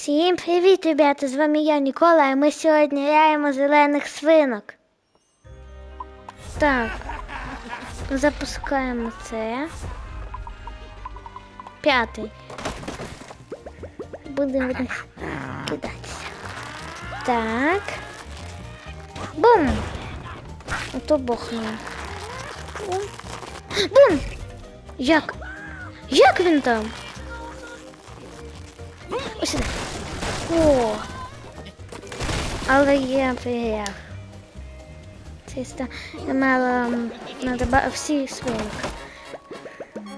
Всім привіт, ребята! З вами я, Нікола, і ми сьогодні граємо зелених свинок. Так, запускаємо це. П'ятий. Будемо них кидатися. Так. Бум! Ото бохнуло. Бум! Як? Як він там? Ось сюди. О! Але я переяв. Це ста... Я мала... м, Надо всі свинок.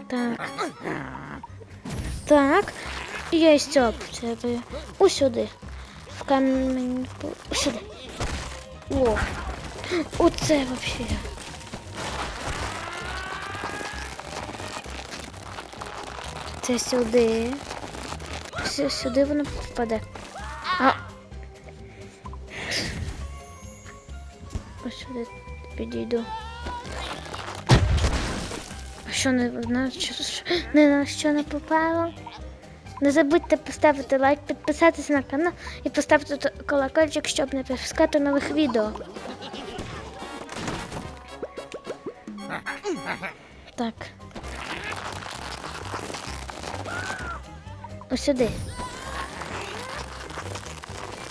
Так. Так. І я стьоп. Це би... Ось сюди. В камінь... Ось сюди. О! Оце вообще. Це сюди. Сю- Сюди воно впаде. А. Ось сюди підійду. А що не на що- не на що не попало? Не забудьте поставити лайк, підписатися на канал і поставити колокольчик, щоб не пропускати нових відео. Так. Ось сюди.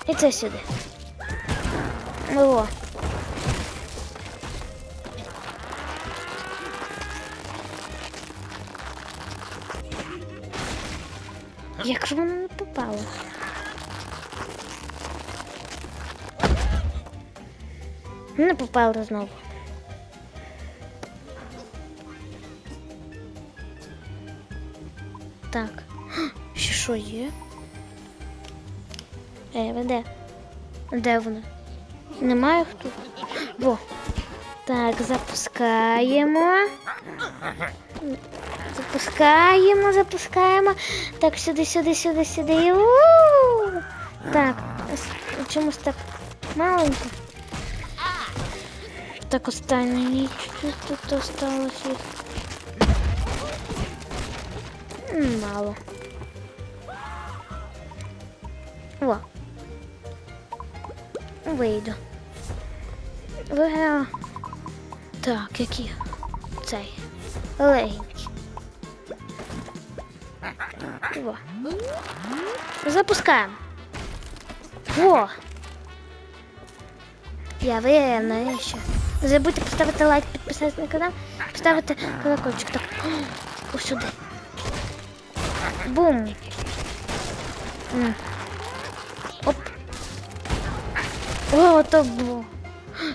І це сюди. О. Як же воно не попало? Не попало знову. Так. Ще що є? Е, ви де? Де вона? Немає хто? Во. Так, запускаємо. Запускаємо, запускаємо. Так, сюди, сюди, сюди, сюди. У-у-у. Так, чомусь так маленько. Так, останнє ніч тут осталось їх. Мало. О. Вийду. Виграла. Так, які? Цей. Легенький. Во. Запускаємо. Во. Я виграла ще. Не забудьте поставити лайк, підписатися на канал, поставити колокольчик. Так. Ось сюди. Бум. М. Оп. О, то було.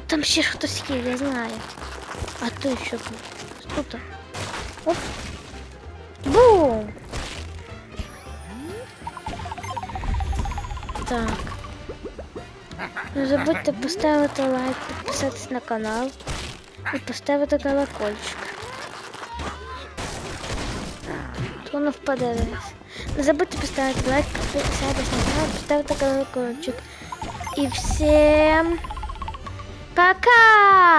Там ще хтось є, я знаю. А то що тут? Тут. Оп. Бум. Так. Не забудьте поставити лайк, підписатись на канал і поставити колокольчик. То воно впаде вниз. Не забудьте поставить лайк, подписаться на канал, поставить колокольчик. И всем пока!